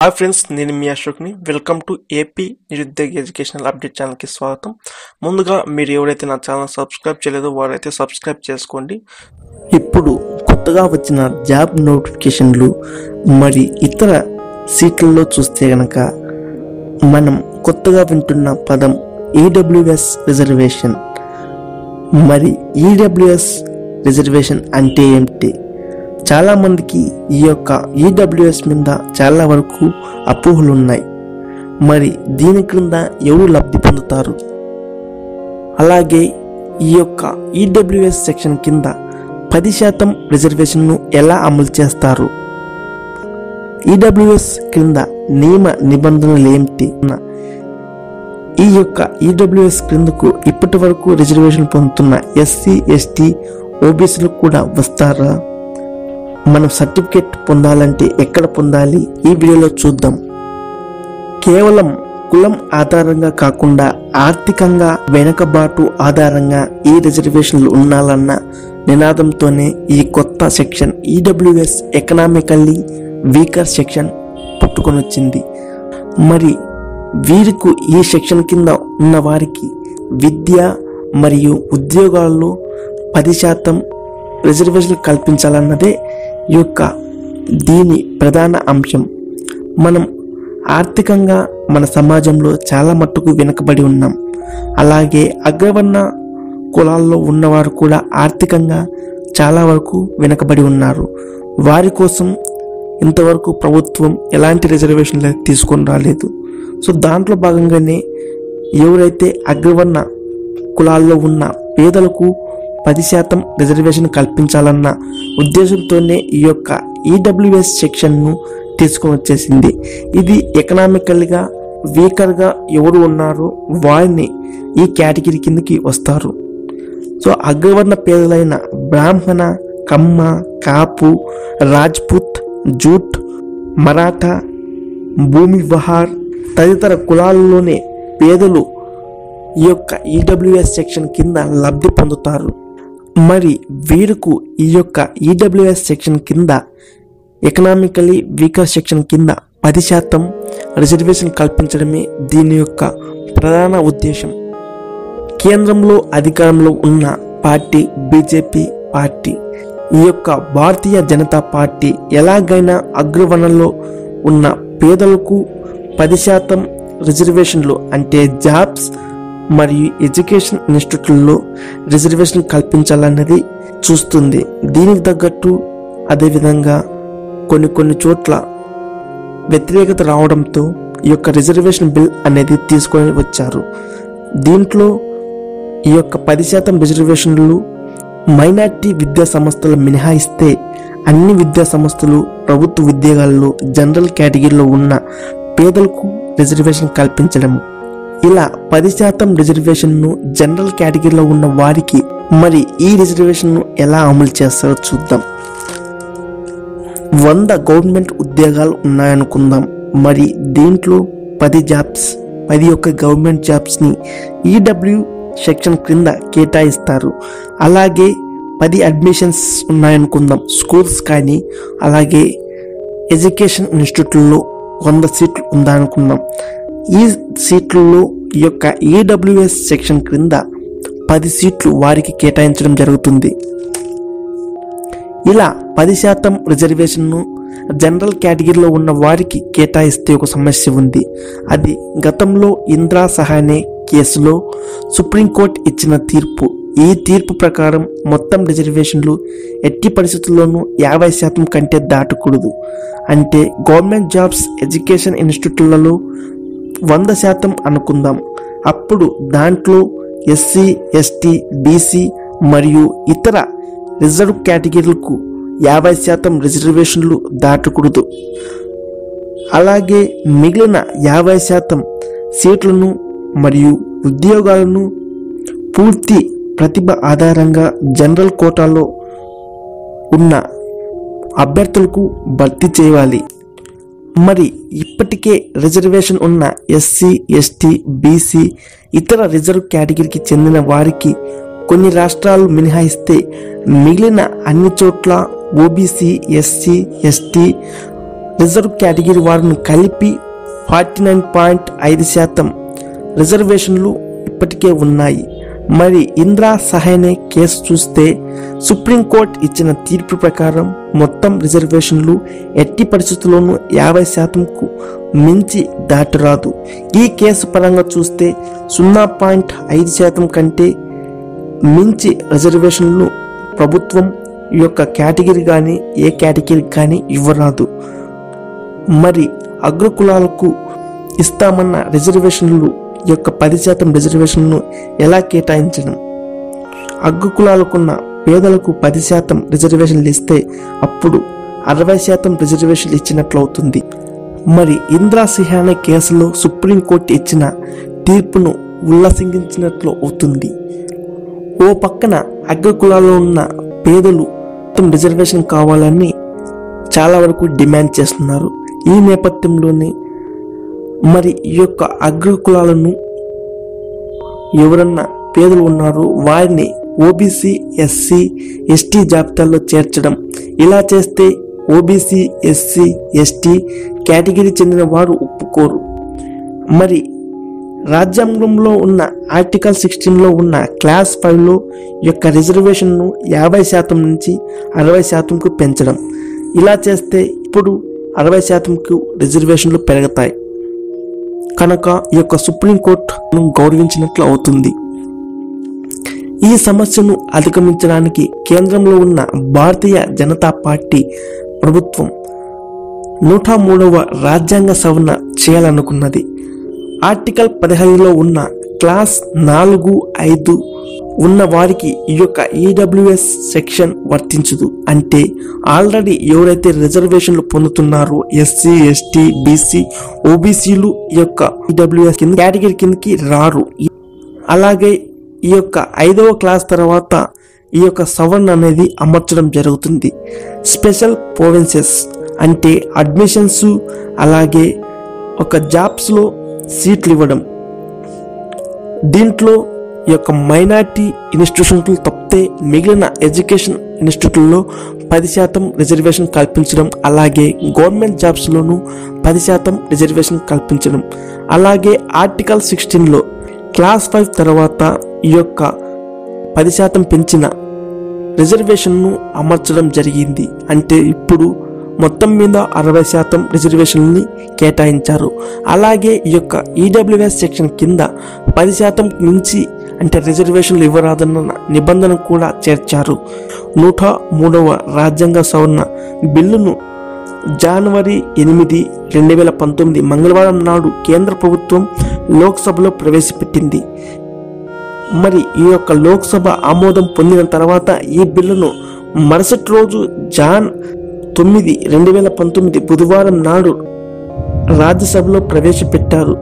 Hi friends నేను మీ అశోక్ని. వెల్కమ్ టు ఏపీ నిరుద్యోగ ఎడ్యుకేషనల్ అప్డేట్ ఛానల్కి స్వాగతం. ముందుగా మీరు ఎవరైతే నా ఛానల్ సబ్స్క్రైబ్ చేయలేదో వారైతే సబ్స్క్రైబ్ చేసుకోండి. ఇప్పుడు కొత్తగా వచ్చిన జాబ్ నోటిఫికేషన్లు మరి ఇతర సీట్లలో చూస్తే గనక మనం కొత్తగా వింటున్న పదం ఈడబ్ల్యూఎస్ రిజర్వేషన్ మరి ఈడబ్ల్యూఎస్ రిజర్వేషన్ అంటే ఏమిటి చాలా మందికి ఈ యొక్క ఈడబ్ల్యూఎస్ మీద చాలా వరకు అపోహలు ఉన్నాయి మరి దీని క్రింద ఎవరు లబ్ధి పొందుతారు? అలాగే ఈ యొక్క ఈడబ్ల్యూఎస్ సెక్షన్ కింద పది శాతం రిజర్వేషన్ను ఎలా అమలు చేస్తారు? ఈడబ్ల్యూఎస్ క్రింద నియమ నిబంధనలు ఏమిటి? ఈ యొక్క ఈడబ్ల్యూఎస్ క్రిందకు ఇప్పటి వరకు రిజర్వేషన్ పొందుతున్న ఎస్సీ ఎస్టీ ఓబీసీలకు కూడా వస్తారా? మనం సర్టిఫికేట్ పొందాలంటే ఎక్కడ పొందాలి? ఈ వీడియోలో చూద్దాం. కేవలం కులం ఆధారంగా కాకుండా ఆర్థికంగా వెనుకబాటు ఆధారంగా ఈ రిజర్వేషన్లు ఉండాలన్న నినాదంతోనే ఈ కొత్త section EWS economically weaker section పుట్టుకొని వచ్చింది మరి వీరికి ఈ సెక్షన్ కింద ఉన్న వారికి విద్య మరియు ఉద్యోగాల్లో పది శాతం రిజర్వేషన్ కల్పించాలన్నదే యొక్క దీని ప్రధాన అంశం మనం ఆర్థికంగా మన సమాజంలో చాలా మట్టుకు వెనుకబడి ఉన్నాం. అలాగే అగ్రవర్ణ కులాల్లో ఉన్నవారు కూడా ఆర్థికంగా చాలా వరకు వెనుకబడి ఉన్నారు. వారి కోసం ఇంతవరకు ప్రభుత్వం ఎలాంటి రిజర్వేషన్లు తీసుకొని రాలేదు. సో దాంట్లో భాగంగానే ఎవరైతే అగ్రవర్ణ కులాల్లో ఉన్న పేదలకు పది శాతం రిజర్వేషన్ కల్పించాలన్న ఉద్దేశంతోనే ఈ యొక్క ఈడబ్ల్యూఎస్ సెక్షన్ను తీసుకుని వచ్చేసింది. ఇది ఎకనామికల్గా వీకర్గా ఎవరు ఉన్నారో వారిని ఈ కేటగిరీ కిందకి వస్తారు. సో అగ్రవర్ణ పేదలైన బ్రాహ్మణ కమ్మ కాపు రాజ్పుత్ జూట్ మరాఠా భూమి విహార్ తదితర కులాల్లోనే పేదలు ఈ యొక్క ఈడబ్ల్యూఎస్ సెక్షన్ కింద లబ్ధి పొందుతారు. మరి వీరుకు ఈ యొక్క ఈడబ్ల్యూఎస్ సెక్షన్ కింద ఎకనామికలీ వీకర్ సెక్షన్ కింద పది శాతం రిజర్వేషన్ కల్పించడమే దీని యొక్క ప్రధాన ఉద్దేశం. కేంద్రంలో అధికారంలో ఉన్న పార్టీ బీజేపీ పార్టీ ఈ యొక్క భారతీయ జనతా పార్టీ ఎలాగైనా అగ్రవనంలో ఉన్న పేదలకు పది శాతం రిజర్వేషన్లు అంటే జాబ్స్ మరియు ఎడ్యుకేషన్ ఇన్స్టిట్యూట్లలో రిజర్వేషన్ కల్పించాలన్నది చూస్తుంది. దీనికి తగ్గట్టు అదేవిధంగా కొన్ని కొన్ని చోట్ల వ్యతిరేకత రావడంతో ఈ యొక్క రిజర్వేషన్ బిల్ అనేది తీసుకొని వచ్చారు. దీంట్లో ఈ యొక్క పది శాతం రిజర్వేషన్లు మైనార్టీ విద్యా సంస్థలు మినహాయిస్తే అన్ని విద్యా సంస్థలు ప్రభుత్వ ఉద్యోగాల్లో జనరల్ కేటగిరీలో ఉన్న పేదలకు రిజర్వేషన్ కల్పించడం ఇలా పది శాతం రిజర్వేషన్ను జనరల్ కేటగిరీలో ఉన్న వారికి మరి ఈ రిజర్వేషన్ను ఎలా అమలు చేస్తారో చూద్దాం. వంద గవర్నమెంట్ ఉద్యోగాలు ఉన్నాయనుకుందాం. మరి దీంట్లో పది జాబ్స్ పది యొక్క గవర్నమెంట్ జాబ్స్ని ఈడబ్ల్యూ సెక్షన్ క్రింద కేటాయిస్తారు. అలాగే పది అడ్మిషన్స్ ఉన్నాయనుకుందాం. స్కూల్స్ కానీ అలాగే ఎడ్యుకేషన్ ఇన్స్టిట్యూట్లో వంద సీట్లు ఉందనుకుందాం. ఈ సీట్లలో ఈ యొక్క ఈడబ్ల్యూఎస్ సెక్షన్ క్రింద పది సీట్లు వారికి కేటాయించడం జరుగుతుంది. ఇలా పది శాతం రిజర్వేషన్ను జనరల్ కేటగిరీలో ఉన్న వారికి కేటాయిస్తే ఒక సమస్య ఉంది. అది గతంలో ఇంద్రా సహానే కేసులో సుప్రీంకోర్టు ఇచ్చిన తీర్పు. ఈ తీర్పు ప్రకారం మొత్తం రిజర్వేషన్లు ఎట్టి పరిస్థితుల్లోనూ యాభై శాతం కంటే దాటకూడదు. అంటే గవర్నమెంట్ జాబ్స్ ఎడ్యుకేషన్ ఇన్స్టిట్యూట్లలో వంద శాతం అనుకుందాం. అప్పుడు దాంట్లో ఎస్సీ ఎస్టీ బీసీ మరియు ఇతర రిజర్వ్ కేటగిరీలకు యాభై శాతం రిజర్వేషన్లు దాటకూడదు. అలాగే మిగిలిన యాభై శాతం సీట్లను మరియు ఉద్యోగాలను పూర్తి ప్రతిభ ఆధారంగా జనరల్ కోటాలో ఉన్న అభ్యర్థులకు భర్తీ చేయాలి. మరి ఇప్పటికే రిజర్వేషన్ ఉన్న ఎస్సీ ఎస్టీ బీసీ ఇతర రిజర్వ్ కేటగిరీకి చెందిన వారికి కొన్ని రాష్ట్రాలు మినహాయిస్తే మిగిలిన అన్ని చోట్ల OBC SC ST reserve category వారిని కలిపి ఫార్టీ నైన్ పాయింట్ ఐదు శాతం రిజర్వేషన్లు ఇప్పటికే ఉన్నాయి. మరి ఇంద్రా సహాయనే కేసు చూస్తే సుప్రీంకోర్టు ఇచ్చిన తీర్పు ప్రకారం మొత్తం రిజర్వేషన్లు ఎట్టి పరిస్థితుల్లోనూ యాభై శాతంకు మించి దాటరాదు. ఈ కేసు పరంగా చూస్తే సున్నా పాయింట్ ఐదు శాతం కంటే మించి రిజర్వేషన్లు ప్రభుత్వం ఈ యొక్క కేటగిరీ కానీ ఏ కేటగిరీ కానీ ఇవ్వరాదు. మరి అగ్రకులాలకు ఇస్తామన్న రిజర్వేషన్లు యొక్క పది శాతం రిజర్వేషన్ను ఎలా కేటాయించడం? అగ్రకులాలకున్న పేదలకు పది శాతం రిజర్వేషన్లు ఇస్తే అప్పుడు అరవై శాతం రిజర్వేషన్లు ఇచ్చినట్లు అవుతుంది మరి ఇంద్రా సిహానే కేసులో సుప్రీంకోర్టు ఇచ్చిన తీర్పును ఉల్లంఘించినట్లు అవుతుంది. ఓ పక్కన అగ్రకులాల్లో ఉన్న పేదలు మొత్తం రిజర్వేషన్ కావాలని చాలా వరకు డిమాండ్ చేస్తున్నారు. ఈ నేపథ్యంలోనే మరి ఈ యొక్క అగ్రకులాలను ఎవరన్నా పేదలు ఉన్నారో వారిని ఓబీసీ ఎస్సీ ఎస్టీ జాబితాల్లో చేర్చడం. ఇలా చేస్తే ఓబీసీ ఎస్సీ ఎస్టీ కేటగిరీ చెందిన వారు ఒప్పుకోరు. మరి రాజ్యాంగంలో ఉన్న ఆర్టికల్ సిక్స్టీన్లో ఉన్న క్లాస్ ఫైవ్లో యొక్క రిజర్వేషన్ను యాభై శాతం నుంచి అరవై శాతంకు పెంచడం. ఇలా చేస్తే ఇప్పుడు అరవై శాతంకు రిజర్వేషన్లు పెరుగుతాయి. కనుక ఈ యొక్క సుప్రీంకోర్టును గౌరవించినట్లు అవుతుంది. ఈ సమస్యను అధిగమించడానికి కేంద్రంలో ఉన్న భారతీయ జనతా పార్టీ ప్రభుత్వం నూట మూడవ రాజ్యాంగ సవరణ చేయాలనుకున్నది. ఆర్టికల్ పదహైదులో ఉన్న క్లాస్ నాలుగు ఐదు ఉన్న వారికి ఈ యొక్క ఈడబ్ల్యూఎస్ సెక్షన్ వర్తించదు. అంటే ఆల్రెడీ ఎవరైతే రిజర్వేషన్లు పొందుతున్నారో ఎస్సీ ఎస్టీ బీసీ ఓబీసీలు ఈ యొక్క ఈడబ్ల్యూఎస్ కింద కేటగిరీ కిందకి రారు. అలాగే ఈ యొక్క ఐదవ క్లాస్ తర్వాత ఈ యొక్క సవరణ అనేది అమర్చడం జరుగుతుంది. స్పెషల్ ప్రొవిన్సెస్ అంటే అడ్మిషన్స్ అలాగే ఒక జాబ్స్లో సీట్లు ఇవ్వడం. దీంట్లో ఈ యొక్క మైనార్టీ ఇన్స్టిట్యూషన్లు తప్పితే మిగిలిన ఎడ్యుకేషన్ ఇన్స్టిట్యూట్లలో పది శాతం రిజర్వేషన్ కల్పించడం అలాగే గవర్నమెంట్ జాబ్స్లోనూ పది శాతం రిజర్వేషన్ కల్పించడం. అలాగే ఆర్టికల్ సిక్స్టీన్లో క్లాస్ ఫైవ్ తర్వాత ఈ యొక్క పది శాతం పెంచిన రిజర్వేషన్ను అమర్చడం జరిగింది. అంటే ఇప్పుడు మొత్తం మీద అరవై శాతం రిజర్వేషన్ని కేటాయించారు. అలాగే ఈ యొక్క ఈడబ్ల్యూఎస్ సెక్షన్ కింద పది శాతం మించి అంటే రిజర్వేషన్లు ఇవ్వరాదన్న నిబంధన కూడా చేర్చారు. నూట మూడవ రాజ్యాంగ సవరణ బిల్లును జనవరి ఎనిమిది రెండు వేల పంతొమ్మిది మంగళవారం నాడు కేంద్ర ప్రభుత్వం లోక్సభలో ప్రవేశపెట్టింది. మరి ఈ యొక్క లోక్సభ ఆమోదం పొందిన తర్వాత ఈ బిల్లును మరుసటి రోజు జాన్ తొమ్మిది రెండు వేల పంతొమ్మిది బుధవారం నాడు రాజ్యసభలో ప్రవేశపెట్టారు.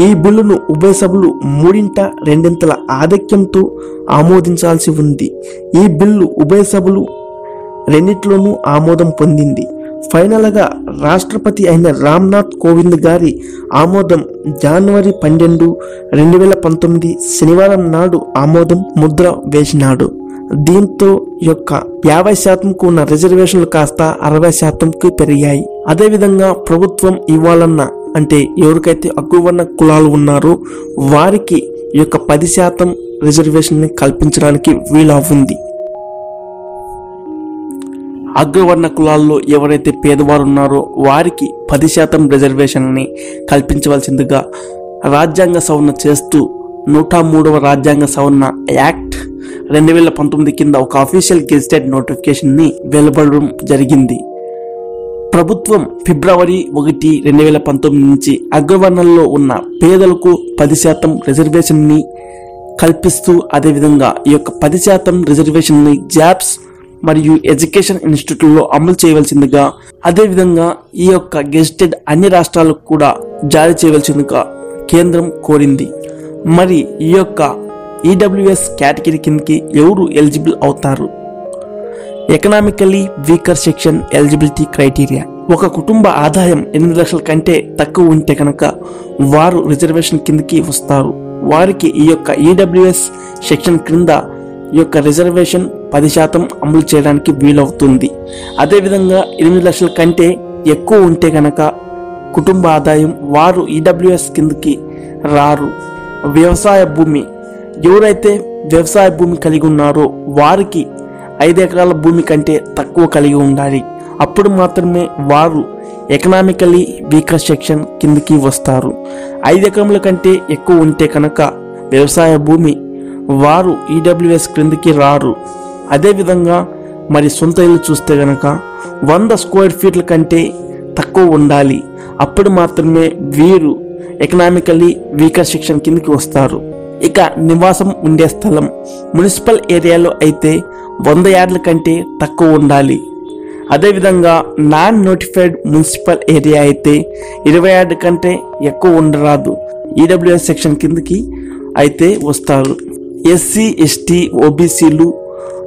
ఈ బిల్లును ఉభయ సభలు మూడింట రెండింతల ఆధిక్యంతో ఆమోదించాల్సి ఉంది. ఈ బిల్లు ఉభయ సభలు రెండిట్లోనూ ఆమోదం పొందింది. ఫైనల్గా రాష్ట్రపతి అయిన రామ్నాథ్ కోవింద్ గారి ఆమోదం జనవరి పన్నెండు రెండు వేల పంతొమ్మిది శనివారం నాడు ఆమోదం ముద్ర వేసినాడు. దీంతో యొక్క యాభై శాతంకు ఉన్న రిజర్వేషన్లు కాస్త అరవై శాతంకి పెరిగాయి. అదేవిధంగా ప్రభుత్వం ఇవ్వాలన్న అంటే ఎవరికైతే అగ్గువన్న కులాలు ఉన్నారో వారికి యొక్క పది శాతం రిజర్వేషన్ కల్పించడానికి వీలవుంది. అగ్రవర్ణ కులాల్లో ఎవరైతే పేదవారు ఉన్నారో వారికి పది శాతం రిజర్వేషన్ని కల్పించవలసిందిగా రాజ్యాంగ సవరణ చేస్తూ నూట మూడవ రాజ్యాంగ సవరణ యాక్ట్ రెండు వేల పంతొమ్మిది కింద ఒక అఫీషియల్ గెజిటెడ్ నోటిఫికేషన్ని వెలువడడం జరిగింది. ప్రభుత్వం ఫిబ్రవరి ఒకటి రెండు వేల పంతొమ్మిది నుంచి అగ్రవర్ణంలో ఉన్న పేదలకు పది శాతం రిజర్వేషన్ని కల్పిస్తూ అదేవిధంగా ఈ యొక్క పది శాతం రిజర్వేషన్ని జాబ్స్ మరియు ఎడ్యుకేషన్ ఇన్స్టిట్యూట్లో అమలు చేయవలసిందిగా అదేవిధంగా ఈ యొక్క గెజిటెడ్ అన్ని రాష్ట్రాలకు కూడా జారీ చేయవలసిందిగా కేంద్రం కోరింది. మరి ఈ యొక్క ఈడబ్ల్యూఎస్ కేటగిరీ కిందకి ఎవరు ఎలిజిబుల్ అవుతారు? Economically weaker section eligibility criteria. ఒక కుటుంబ ఆదాయం ఎనిమిది లక్షల కంటే తక్కువ ఉంటే కనుక వారు రిజర్వేషన్ కిందకి వస్తారు. వారికి ఈ యొక్క ఈడబ్ల్యూఎస్ సెక్షన్ క్రింద యొక్క రిజర్వేషన్ పది శాతం అమలు చేయడానికి వీలవుతుంది. అదేవిధంగా ఎనిమిది లక్షల కంటే ఎక్కువ ఉంటే గనక కుటుంబ ఆదాయం వారు ఈడబ్ల్యూఎస్ కిందకి రారు. వ్యవసాయ భూమి ఎవరైతే వ్యవసాయ భూమి కలిగి ఉన్నారో వారికి ఐదు ఎకరాల భూమి కంటే తక్కువ కలిగి ఉండాలి. అప్పుడు మాత్రమే వారు ఎకనామికలీ వీకర్ సెక్షన్ కిందకి వస్తారు. ఐదు ఎకరముల కంటే ఎక్కువ ఉంటే కనుక వ్యవసాయ భూమి వారు ఈడబ్ల్యూఎస్ క్రిందికి రారు. అదేవిధంగా మరి సొంత ఇల్లు చూస్తే గనక వంద స్క్వేర్ ఫీట్ల కంటే తక్కువ ఉండాలి. అప్పుడు మాత్రమే వీరు ఎకనామికలీ వీకర్ సెక్షన్ కిందకి వస్తారు. ఇక నివాసం ఉండే స్థలం మున్సిపల్ ఏరియాలో అయితే వంద యార్డ్ల కంటే తక్కువ ఉండాలి. అదేవిధంగా నాన్ నోటిఫైడ్ మున్సిపల్ ఏరియా అయితే ఇరవై యార్డ్ కంటే ఎక్కువ ఉండరాదు. ఈడబ్ల్యూఎస్ సెక్షన్ కిందకి అయితే వస్తారు. ఎస్సీ ఎస్టీ ఓబీసీలు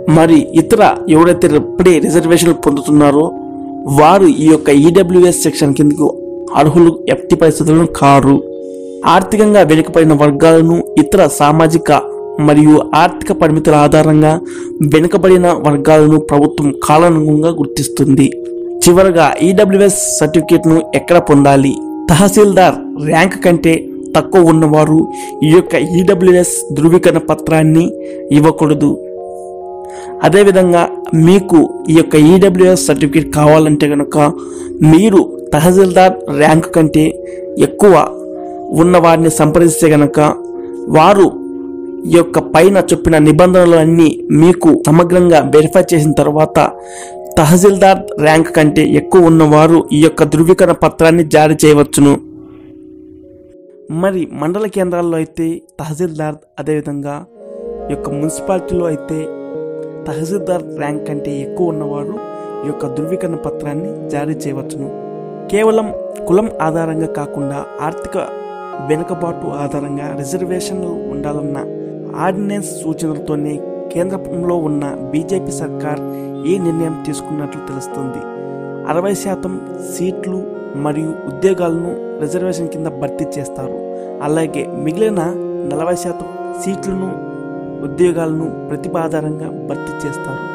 మరి ఇతర ఎవరైతే ఇప్పుడే రిజర్వేషన్లు పొందుతున్నారో వారు ఈ యొక్క ఈడబ్ల్యూఎస్ సెక్షన్ కిందకు అర్హులు ఎట్టి పరిస్థితులను కారు. ఆర్థికంగా వెనుకబడిన వర్గాలను ఇతర సామాజిక మరియు ఆర్థిక పరిమితుల ఆధారంగా వెనుకబడిన వర్గాలను ప్రభుత్వం కాలానుగుణంగా గుర్తిస్తుంది. చివరగా ఈడబ్ల్యూఎస్ సర్టిఫికేట్ను ఎక్కడ పొందాలి? తహసీల్దార్ ర్యాంక్ కంటే తక్కువ ఉన్నవారు ఈ యొక్క ఈడబ్ల్యూఎస్ ధృవీకరణ పత్రాన్ని ఇవ్వకూడదు. అదేవిధంగా మీకు ఈ యొక్క ఈడబ్ల్యూఎస్ సర్టిఫికేట్ కావాలంటే కనుక మీరు తహసీల్దార్ ర్యాంక్ కంటే ఎక్కువ ఉన్న వారిని సంప్రదిస్తే గనక వారు ఈ యొక్క పైన చెప్పిన నిబంధనలన్నీ మీకు సమగ్రంగా వెరిఫై చేసిన తర్వాత తహసీల్దార్ ర్యాంక్ కంటే ఎక్కువ ఉన్నవారు ఈ యొక్క ధృవీకరణ పత్రాన్ని జారీ చేయవచ్చును. మరి మండల కేంద్రాల్లో అయితే తహసీల్దార్ అదేవిధంగా ఈ యొక్క మున్సిపాలిటీలో అయితే తహసీల్దార్ ర్యాంక్ కంటే ఎక్కువ ఉన్నవారు ఈ యొక్క ధృవీకరణ పత్రాన్ని జారీ చేయవచ్చును. కేవలం కులం ఆధారంగా కాకుండా ఆర్థిక వెనుకబాటు ఆధారంగా రిజర్వేషన్లు ఉండాలన్న ఆర్డినెన్స్ సూచనలతోనే కేంద్రంలో ఉన్న బీజేపీ సర్కార్ ఈ నిర్ణయం తీసుకున్నట్లు తెలుస్తుంది. అరవై శాతం సీట్లు మరియు ఉద్యోగాలను రిజర్వేషన్ కింద భర్తీ చేస్తారు. అలాగే మిగిలిన నలభై శాతం సీట్లను ఉద్యోగాలను ప్రతిపాధారంగా భర్తీ చేస్తారు.